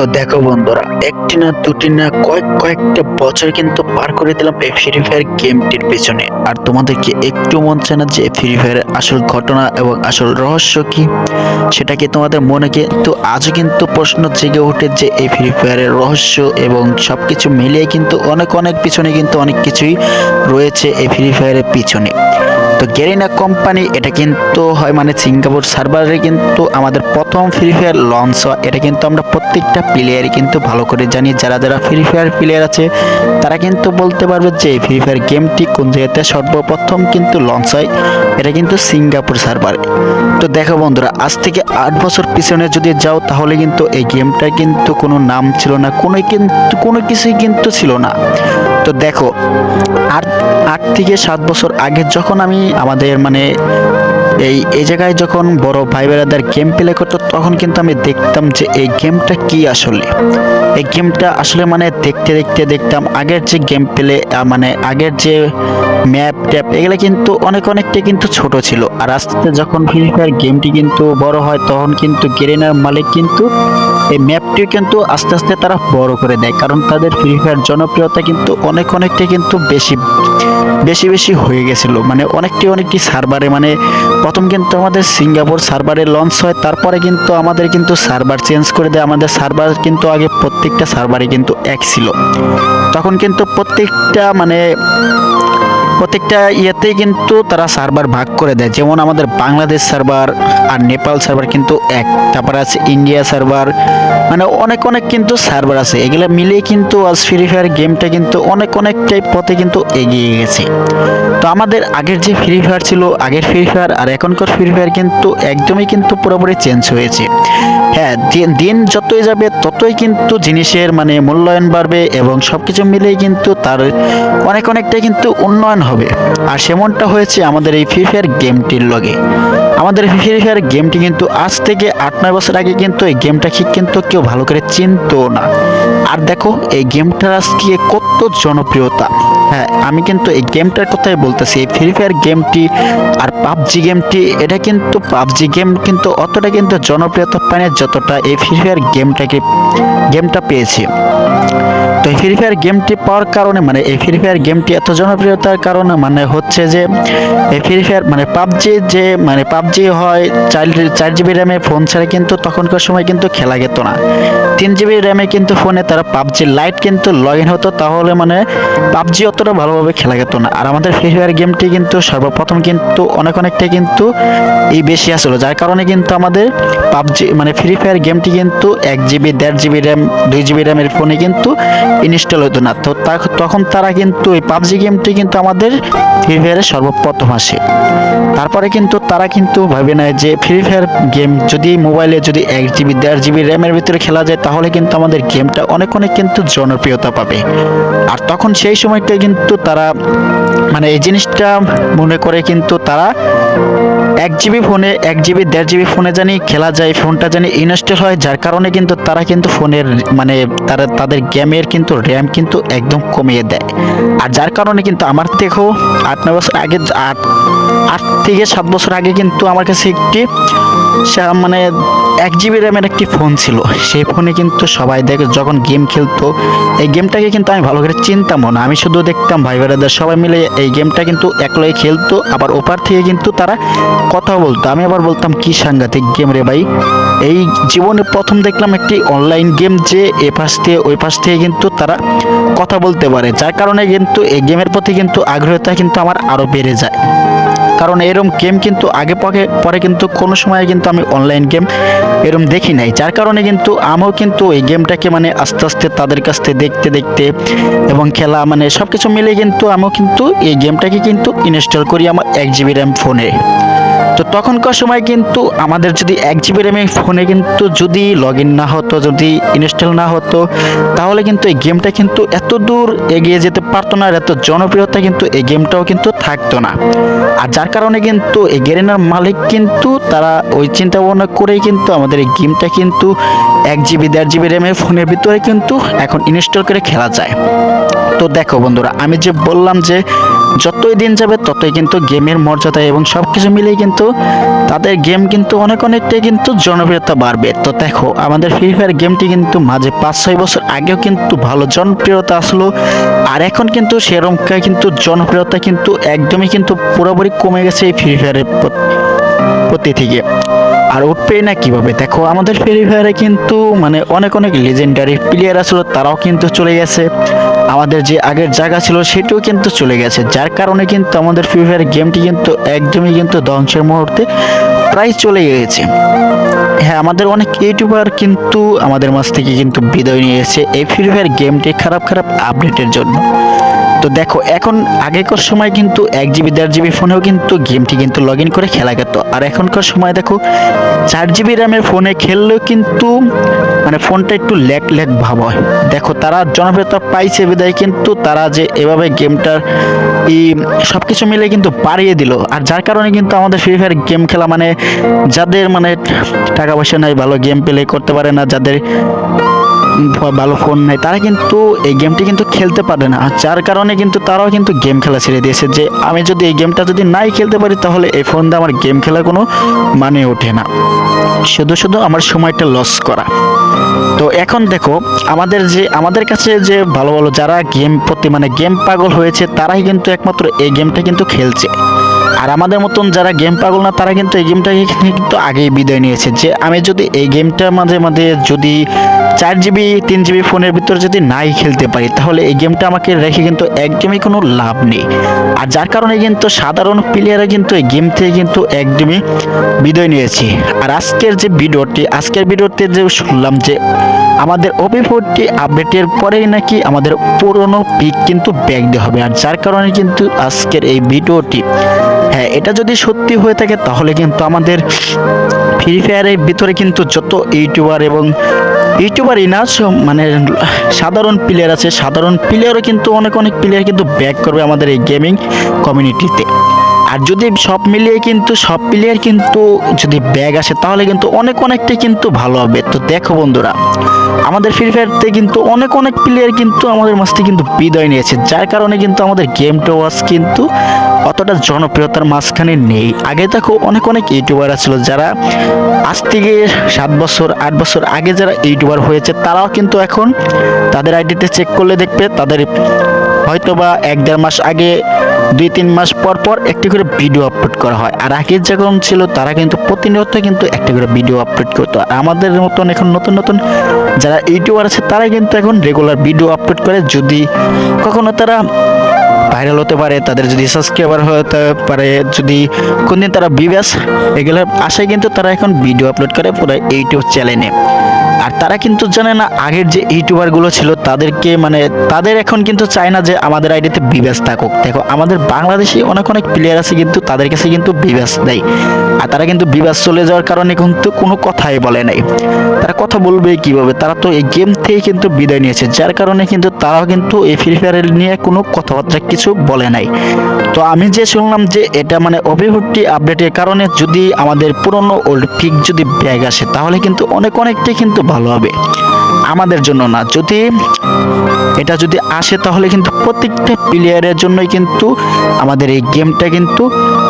তো দেখো বন্ধুরা, একটি না দুটি না কয়েক কয়েকটা বছর কিন্তু পার করে দিলাম এই ফ্রি ফায়ার গেমটির পেছনে। আর তোমাদেরকে একটু মন চায় না যে ফ্রি ফায়ারের আসল ঘটনা এবং আসল রহস্য কি? সেটা কি তোমাদের মনে কিন্তু আজও কিন্তু প্রশ্ন জেগে ওঠে যে এই ফ্রি ফায়ারের রহস্য এবং সবকিছু মিলিয়ে কিন্তু অনেক অনেক পিছনে কিন্তু অনেক কিছুই রয়েছে এই ফ্রি ফায়ারের পিছনে। তো গেরিনা কোম্পানি, এটা কিন্তু হয় মানে সিঙ্গাপুর সার্ভারে কিন্তু আমাদের প্রথম ফ্রি ফায়ার লঞ্চ হয়। এটা কিন্তু আমরা প্রত্যেকটা প্লেয়ারই কিন্তু ভালো করে জানি। যারা যারা ফ্রি ফায়ার প্লেয়ার আছে, তারা কিন্তু বলতে পারবে যে ফ্রি ফায়ার গেমটি কোন জায়গাতে সর্বপ্রথম কিন্তু লঞ্চ হয়, এটা কিন্তু সিঙ্গাপুর সার্ভারে। তো দেখো বন্ধুরা, আজ থেকে আট বছর পিছনে যদি যাও, তাহলে কিন্তু এই গেমটা কিন্তু কোনো নাম ছিল না, কোনো কিন্তু, কোনো কিছুই কিন্তু ছিল না। তো দেখো, আট আট থেকে সাত বছর আগে যখন আমি আমাদের মানে এই এই জায়গায় যখন বড় ভাই বেড়াদের গেম প্লে করতো, তখন কিন্তু আমি দেখতাম যে এই গেমটা কি আসলে। এই গেমটা আসলে মানে দেখতে দেখতে দেখতাম আগের যে গেম প্লে মানে আগের যে ম্যাপ ট্যাপ এগুলো কিন্তু অনেক, অনেকটা কিন্তু ছোট ছিল। আর আস্তে যখন ফ্রি ফায়ার গেমটি কিন্তু বড় হয়, তখন কিন্তু গেরিনার মালিক কিন্তু এই ম্যাপটি কিন্তু আস্তে আস্তে তারা বড় করে দেয়, কারণ তাদের ফ্রি ফায়ার জনপ্রিয়তা কিন্তু অনেক অনেকটা কিন্তু বেশি বেশি বেশি হয়ে গেছিল। মানে অনেকটি অনেকটি সার্ভারে মানে প্রথম কিন্তু আমাদের সিঙ্গাপুর সার্ভারে লঞ্চ হয়, তারপরে কিন্তু আমাদের কিন্তু সার্ভার চেঞ্জ করে দেয়। আমাদের সার্ভার কিন্তু আগে প্রত্যেকটা সার্ভারে কিন্তু এক ছিল। তখন কিন্তু প্রত্যেকটা মানে প্রত্যেকটা ইয়েতেই কিন্তু তারা সার্ভার ভাগ করে দেয়। যেমন আমাদের বাংলাদেশ সার্ভার আর নেপাল সার্ভার কিন্তু এক। তারপর আছে ইন্ডিয়া সার্ভার মানে অনেক অনেক কিন্তু সার্ভার আছে। এগুলো মিলিয়ে কিন্তু আজ ফ্রি ফায়ার গেমটা কিন্তু অনেক অনেকটাই পথে কিন্তু এগিয়ে গেছে। তো আমাদের আগের যে ফ্রি ফায়ার ছিল, আগের ফ্রি ফায়ার আর এখনকার ফ্রি ফায়ার কিন্তু একদমই কিন্তু পুরোপুরি চেঞ্জ হয়েছে। হ্যাঁ দিন- দিন যতই যাবে, ততই কিন্তু জিনিসের মানে মূল্যায়ন বাড়বে এবং সব কিছু মিলেই কিন্তু তার অনেক, অনেকটাই কিন্তু উন্নয়ন হবে। আর সেমনটা হয়েছে আমাদের এই ফ্রি ফায়ার গেমটির লগে। আমাদের ফ্রি ফায়ার গেমটি কিন্তু আজ থেকে আট নয় বছর আগে কিন্তু এই গেমটা ঠিক কিন্তু কেউ ভালো করে চিনতো না। আর দেখো, এই গেমটার আজকে কত জনপ্রিয়তা। হ্যাঁ আমি কিন্তু এই গেমটার কথাই বলতেছি। এই ফ্রি ফায়ার গেমটি আর পাবজি গেমটি এটা কিন্তু পাবজি গেম কিন্তু অতটা কিন্তু জনপ্রিয়তা পায় না যতটা এই ফ্রি ফায়ার গেমটাকে গেমটা পেয়েছে। তো এই ফ্রি ফায়ার গেমটি পাওয়ার কারণে মানে এই ফ্রি ফায়ার গেমটি এত জনপ্রিয়তার কারণে মানে হচ্ছে যে এই ফ্রি ফায়ার মানে পাবজি যে মানে পাবজি হয়, চার চার জিবি র্যামে ফোন ছাড়া কিন্তু তখনকার সময় কিন্তু খেলা যেত না। তিন জিবি র্যামে কিন্তু ফোনে তারা পাবজি লাইট কিন্তু লগ ইন হতো, তাহলে মানে পাবজি অতটা ভালোভাবে খেলা যেত না। আর আমাদের ফ্রি ফায়ার গেমটি কিন্তু সর্বপ্রথম কিন্তু অনেক অনেকটাই কিন্তু এই বেশি আসলো, যার কারণে কিন্তু আমাদের পাবজি মানে ফ্রি ফায়ার গেমটি কিন্তু এক জিবি দেড় জিবি র্যাম দুই জিবি র্যামের ফোনে কিন্তু ইনস্টল হতো না। তো তখন তারা কিন্তু এই পাবজি গেমটি কিন্তু আমাদের ফ্রি ফায়ারে সর্বপ্রথম আসে। তারপরে কিন্তু তারা কিন্তু ভাবে নেয় যে ফ্রি ফায়ার গেম যদি মোবাইলে যদি এক জিবি দেড় জিবি র্যামের ভিতরে খেলা যায়, তাহলে কিন্তু আমাদের গেমটা অনেক অনেক কিন্তু জনপ্রিয়তা পাবে। আর তখন সেই সময়টা কিন্তু তারা মানে এই জিনিসটা মনে করে কিন্তু তারা এক জিবি ফোনে, এক জিবি, দেড় জিবি ফোনে জানি খেলা যায়, ফোনটা জানি ইনস্টল হয়, যার কারণে কিন্তু তারা কিন্তু ফোনের মানে তারা, তাদের গেমের কিন্তু র্যাম কিন্তু একদম কমিয়ে দেয়। আর যার কারণে কিন্তু আমার দেখো আট, নয় বছর আগে, আট আট থেকে সাত বছর আগে কিন্তু আমার কাছে একটি মানে এক জিবি র্যামের একটি ফোন ছিল। সেই ফোনে কিন্তু সবাই দেখে যখন গেম খেলতো, এই গেমটাকে কিন্তু আমি ভালো করে চিনতামও না। আমি শুধু দেখতাম ভাই বেড়াদের সবাই মিলে এই গেমটা কিন্তু একলাই খেলতো, আবার ওপার থেকে কিন্তু তারা কথা বলতো। আমি আবার বলতাম, কি সাংঘাতিক গেম রে ভাই। এই জীবনে প্রথম দেখলাম একটি অনলাইন গেম যে এ পাশ থেকে ওই পাশ থেকে কিন্তু তারা কথা বলতে পারে। যার কারণে কিন্তু এই গেমের প্রতি কিন্তু আগ্রহতা কিন্তু আমার আরও বেড়ে যায়। কারণ এরম গেম কিন্তু আগে পরে পরে কিন্তু কোনো সময় কিন্তু আমি অনলাইন গেম এরম দেখি নাই। যার কারণে কিন্তু আমিও কিন্তু এই গেমটাকে মানে আস্তে আস্তে তাদের কাছ থেকে দেখতে দেখতে এবং খেলা মানে সব কিছু মিলে কিন্তু আমিও কিন্তু এই গেমটাকে কিন্তু ইনস্টল করি আমার এক জিবি র্যাম ফোনে তো তখনকার সময় কিন্তু আমাদের যদি এক জিবি র্যামে ফোনে কিন্তু যদি লগ ইন না হতো, যদি ইনস্টল না হতো, তাহলে কিন্তু এই গেমটা কিন্তু এত দূর এগিয়ে যেতে পারতো না আর এত জনপ্রিয়তা কিন্তু এই গেমটাও কিন্তু থাকতো না। আর যার কারণে কিন্তু এই গেরিনার মালিক কিন্তু তারা ওই চিন্তা ভাবনা করেই কিন্তু আমাদের এই গেমটা কিন্তু এক জিবি দেড় জিবি র্যামে ফোনের ভিতরে কিন্তু এখন ইনস্টল করে খেলা যায়। তো তো দেখো বন্ধুরা, আমি যে বললাম যে যতই দিন যাবে, ততই কিন্তু গেমের মর্যাদা এবং সব কিছু মিলিয়ে কিন্তু তাদের গেম কিন্তু অনেক অনেকটাই কিন্তু জনপ্রিয়তা বাড়বে। তো দেখো, আমাদের ফ্রি ফায়ার গেমটি কিন্তু মাঝে পাঁচ ছয় বছর আগেও কিন্তু ভালো জনপ্রিয়তা আসলো। আর এখন কিন্তু সেরকম কিন্তু জনপ্রিয়তা কিন্তু একদমই কিন্তু পুরোপুরি কমে গেছে এই ফ্রি ফায়ারের প্রতি থেকে। আর উঠবেই না কীভাবে? দেখো, আমাদের ফ্রি ফায়ারে কিন্তু মানে অনেক অনেক লেজেন্ডারি প্লেয়ার আসলো তারাও কিন্তু চলে গেছে। আমাদের যে আগের জায়গা ছিল, সেটিও কিন্তু চলে গেছে। যার কারণে কিন্তু আমাদের ফ্রি ফায়ার গেমটি কিন্তু একদমই কিন্তু ধ্বংসের মুহূর্তে প্রায় চলে গিয়েছে। হ্যাঁ আমাদের অনেক ইউটিউবার কিন্তু আমাদের মাঝ থেকে কিন্তু বিদায় নিয়েছে এই ফ্রি ফায়ার গেমটি খারাপ খারাপ আপডেটের জন্য। তো দেখো, এখন আগেকার সময় কিন্তু এক জিবি, দেড় জিবি ফোনেও কিন্তু গেমটি কিন্তু লগ ইন করে খেলা যেত আর এখনকার সময় দেখো, চার জিবি র্যামের ফোনে খেললেও কিন্তু মানে ফোনটা একটু ল্যাক ল্যাক ভাব হয়। দেখো, তারা জনপ্রিয়তা পাইছে বিদায় কিন্তু তারা যে এভাবে গেমটার এই সব কিছু মিলে কিন্তু বাড়িয়ে দিল। আর যার কারণে কিন্তু আমাদের ফ্রি ফায়ার গেম খেলা মানে যাদের মানে টাকা পয়সা নাই, ভালো গেম প্লে করতে পারে না, যাদের ভালো ফোন নেই। তারা কিন্তু এই গেমটি কিন্তু খেলতে পারে না। আর যার কারণে কিন্তু তারাও কিন্তু গেম খেলা ছেড়ে দিয়েছে যে, আমি যদি এই গেমটা যদি নাই খেলতে পারি, তাহলে এই ফোন দিয়ে আমার গেম খেলার কোনো মানে ওঠে না। শুধু শুধু আমার সময়টা লস করা। তো এখন দেখো, আমাদের যে, আমাদের কাছে যে ভালো ভালো যারা গেম প্রতি মানে গেম পাগল হয়েছে, তারাই কিন্তু একমাত্র এই গেমটা কিন্তু খেলছে। আর আমাদের মতন যারা গেম পাগল না, তারা কিন্তু এই গেমটাকে কিন্তু আগেই বিদায় নিয়েছে। যে আমি যদি এই গেমটার মাঝে মাঝে যদি চার জিবি তিন জিবি ফোনের ভিতর যদি নাই খেলতে পারি, তাহলে এই গেমটা আমাকে রেখে কিন্তু একদমই কোনো লাভ নেই। আর যার কারণে কিন্তু সাধারণ প্লেয়াররা কিন্তু এই গেম থেকে কিন্তু একদমই বিদায় নিয়েছে। আর আজকের যে ভিডিওটি, আজকের ভিডিওতে যে শুনলাম যে আমাদের ওপি ফোরটি আপডেটের পরেই নাকি আমাদের পুরনো পিক কিন্তু ব্যাগ দেওয়া হবে। আর যার কারণে কিন্তু আজকের এই ভিডিওটি হ্যাঁ এটা যদি সত্যি হয়ে থাকে, তাহলে কিন্তু আমাদের ফ্রি ফায়ারের ভিতরে কিন্তু যত ইউটিউবার এবং ইউটিউবারই না মানে সাধারণ প্লেয়ার আছে, সাধারণ প্লেয়ারও কিন্তু অনেক অনেক প্লেয়ার কিন্তু ব্যাক করবে আমাদের এই গেমিং কমিউনিটিতে আর যদি সব মিলিয়ে কিন্তু, সব প্লেয়ার কিন্তু যদি ব্যাগ আসে, তাহলে কিন্তু অনেক অনেকটাই কিন্তু ভালো হবে। তো দেখো বন্ধুরা, আমাদের ফ্রি ফায়ারতে কিন্তু অনেক অনেক প্লেয়ার কিন্তু আমাদের মাঝ কিন্তু বিদায় নিয়েছে। যার কারণে কিন্তু আমাদের গেমটা ওয়াজ কিন্তু অতটা জনপ্রিয়তার মাঝখানে নেই। আগে দেখো অনেক অনেক ইউটিউবার ছিল যারা আজ থেকে সাত বছর, আট বছর আগে যারা ইউটিউবার হয়েছে, তারাও কিন্তু এখন তাদের আইডিতে চেক করলে দেখবে, তাদের হয়তো বা এক দেড় মাস আগে দুই তিন মাস পর পর একটি করে ভিডিও আপলোড করা হয়। আর আগে যখন ছিল, তারা কিন্তু প্রতিনিয়ত কিন্তু একটি করে ভিডিও আপলোড করতো। আর আমাদের মতন এখন নতুন নতুন যারা ইউটিউবার আছে তারা কিন্তু এখন রেগুলার ভিডিও আপলোড করে। যদি কখনো তারা ভাইরাল হতে পারে, তাদের যদি সাবস্ক্রাইবার হতে পারে, যদি কোনদিন তারা বিবাস এগুলোর আশায় কিন্তু তারা এখন ভিডিও আপলোড করে পুরো ইউটিউব চ্যানেলে আর তারা কিন্তু জানে না আগের যে ইউটিউবারগুলো ছিল তাদেরকে মানে তাদের এখন কিন্তু চায় না যে আমাদের আইডিতে বিবাস থাকুক। দেখো, আমাদের বাংলাদেশে অনেক অনেক প্লেয়ার আছে কিন্তু তাদের কাছে কিন্তু বিবাস দেয় আর তারা কিন্তু বিবাস চলে যাওয়ার কারণে কিন্তু কোনো কথাই বলে নাই। তারা কথা বলবে কীভাবে? তারা তো এই গেম থেকে কিন্তু বিদায় নিয়েছে। যার কারণে কিন্তু তারাও কিন্তু এই ফ্রি ফায়ার নিয়ে কোনো কথাবার্তা কিছু বলে নাই। তো আমি যে শুনলাম যে এটা মানে অভিভূতি আপডেটের কারণে যদি আমাদের পুরনো ওল্ড পিক যদি ব্যাগ আসে, তাহলে কিন্তু অনেক অনেকটাই কিন্তু ভালো হবে। আমাদের জন্য না, যদি এটা যদি আসে তাহলে কিন্তু প্রত্যেকটা প্লেয়ারের জন্যই কিন্তু আমাদের এই গেমটা কিন্তু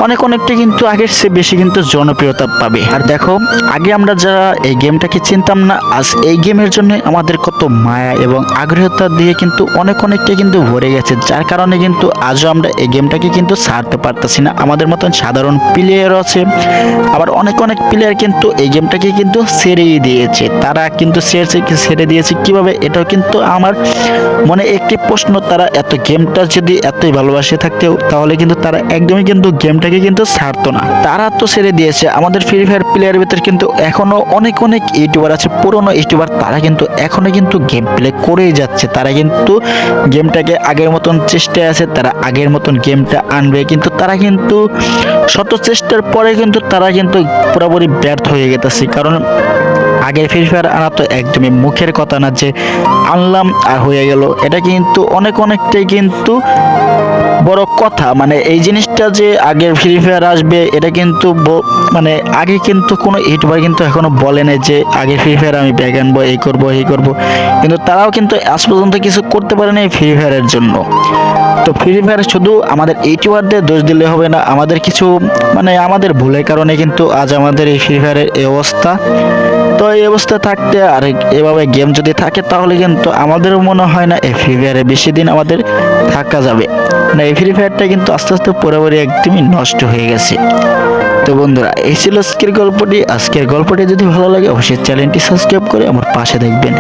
অনেক অনেকটা কিন্তু আগের চেয়ে বেশি কিন্তু জনপ্রিয়তা পাবে। আর দেখো, আগে আমরা যারা এই গেমটাকে চিনতাম না, আজ এই গেমের জন্য আমাদের কত মায়া এবং আগ্রহতা দিয়ে কিন্তু অনেক অনেকটা কিন্তু ভরে গেছে, যার কারণে কিন্তু আজও আমরা এই গেমটাকে কিন্তু ছাড়তে পারতেছি না। আমাদের মতন সাধারণ প্লেয়ারও আছে, আবার অনেক অনেক প্লেয়ার কিন্তু এই গেমটাকে কিন্তু ছেড়েই দিয়েছে। তারা কিন্তু ছেড়েছে, ছেড়ে দিয়েছে। কীভাবে? এটাও কিন্তু আমার মনে একটি প্রশ্ন, তারা এত গেমটা যদি এতই ভালোবাসে থাকতেও, তাহলে কিন্তু তারা একদমই কিন্তু গেমটাকে কিন্তু ছাড়তো না। তারা তো ছেড়ে দিয়েছে। আমাদের ফ্রি ফায়ার প্লেয়ার ভিতরে কিন্তু এখনও অনেক অনেক ইউটিউবার আছে, পুরনো ইউটিউবার তারা কিন্তু এখনও কিন্তু গেম প্লে করেই যাচ্ছে। তারা কিন্তু গেমটাকে আগের মতন চেষ্টায় আছে, তারা আগের মতন গেমটা আনবে। কিন্তু তারা কিন্তু শত চেষ্টার পরে কিন্তু তারা কিন্তু পুরোপুরি ব্যর্থ হয়ে গেছে। কারণ আগের ফ্রি ফায়ার আনা তো একদমই মুখের কথা না যে আনলাম আর হয়ে গেল। এটা কিন্তু অনেক অনেকটাই কিন্তু বড় কথা। মানে এই জিনিসটা যে আগের ফ্রি ফায়ার আসবে, এটা কিন্তু মানে আগে কিন্তু কোনো ইউটিউবার কিন্তু এখনও বলে নাই যে আগে ফ্রি ফায়ার আমি ব্যাগ আনব, এই করব এই করব। কিন্তু তারাও কিন্তু আজ পর্যন্ত কিছু করতে পারে না ফ্রি ফায়ারের জন্য। তো ফ্রি ফায়ার শুধু আমাদের ইউটিউবারদের দোষ দিলে হবে না, আমাদের কিছু মানে আমাদের ভুলের কারণে কিন্তু আজ আমাদের এই ফ্রি ফায়ারের এই অবস্থা। তো এই অবস্থা থাকতে আর এভাবে গেম যদি থাকে তাহলে কিন্তু আমাদের মনে হয় না এই ফ্রি ফায়ারে বেশি দিন আমাদের থাকা যাবে। না, এই ফ্রি ফায়ারটা কিন্তু আস্তে আস্তে পুরোপুরি একদমই নষ্ট হয়ে গেছে। তো বন্ধুরা, এই ছিল আজকের গল্পটি। আজকের গল্পটি যদি ভালো লাগে, অবশ্যই চ্যানেলটি সাবস্ক্রাইব করে আমার পাশে দেখবেন।